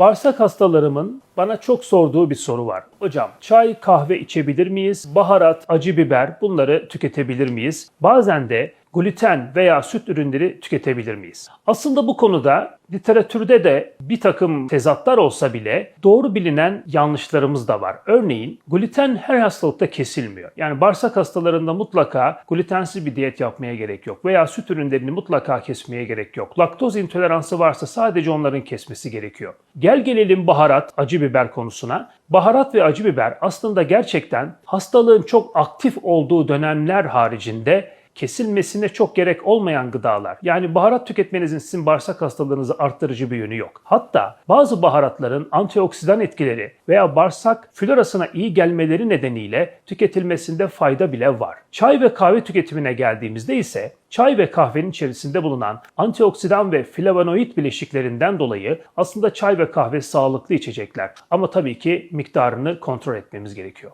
Bağırsak hastalarımın bana çok sorduğu bir soru var. Hocam çay, kahve içebilir miyiz? Baharat, acı biber bunları tüketebilir miyiz? Bazen de gluten veya süt ürünleri tüketebilir miyiz? Aslında bu konuda literatürde de bir takım tezatlar olsa bile doğru bilinen yanlışlarımız da var. Örneğin gluten her hastalıkta kesilmiyor. Yani bağırsak hastalarında mutlaka glutensiz bir diyet yapmaya gerek yok veya süt ürünlerini mutlaka kesmeye gerek yok. Laktoz intoleransı varsa sadece onların kesmesi gerekiyor. Gel gelelim baharat, acı biber konusuna. Baharat ve acı biber aslında gerçekten hastalığın çok aktif olduğu dönemler haricinde kesilmesine çok gerek olmayan gıdalar. Yani baharat tüketmenizin sizin bağırsak hastalığınızı arttırıcı bir yönü yok. Hatta bazı baharatların antioksidan etkileri veya bağırsak florasına iyi gelmeleri nedeniyle tüketilmesinde fayda bile var. Çay ve kahve tüketimine geldiğimizde ise çay ve kahvenin içerisinde bulunan antioksidan ve flavonoid bileşiklerinden dolayı aslında çay ve kahve sağlıklı içecekler. Ama tabii ki miktarını kontrol etmemiz gerekiyor.